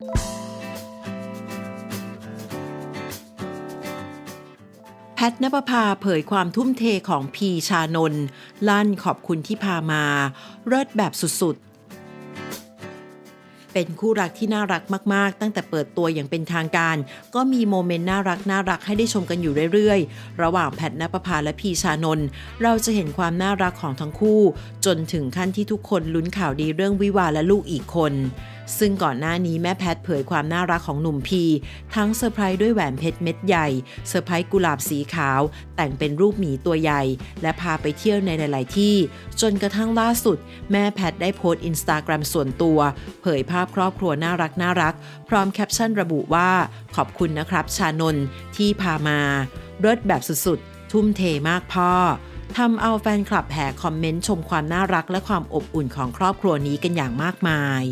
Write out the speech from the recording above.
แพทนปภาเผยความทุ่มเทของพีชานนท์ลั่นขอบคุณที่พามา เลิศแบบสุดๆเป็นคู่รักที่น่ารักมาก ๆ ตั้งแต่เปิดตัวอย่างเป็นทางการ ก็มีโมเมนต์น่ารักน่ารักให้ได้ชมกันอยู่เรื่อย ๆ ระหว่างแพทนปภาและพีชานนท์เราจะเห็นความน่ารักของทั้งคู่ จนถึงขั้นที่ทุกคนลุ้นข่าวดีเรื่องวิวาและลูกอีกคน ซึ่งก่อนหน้านี้แม่แพทเผยความน่ารักของหนุ่มพี ทั้งเซอร์ไพรส์ด้วยแหวนเพชรเม็ดใหญ่เซอร์ไพรส์กุหลาบสีขาว แต่งเป็นรูปหมีตัวใหญ่ และพาไปเที่ยวในหลาย ๆ ที่ จนกระทั่งล่าสุด แม่แพทได้โพสต์อินสตาแกรมส่วนตัว เผยภาพครอบครัวน่ารักน่ารัก พร้อมแคปชั่นระบุว่า ขอบคุณนะครับ ชานนที่พามาเลิศแบบสุด ๆ ทุ่มเทมากพ่อทำเอาแฟนคลับแห่คอมเมนต์ชมความน่ารักและความอบอุ่นของครอบครัวนี้กันอย่างมากมาย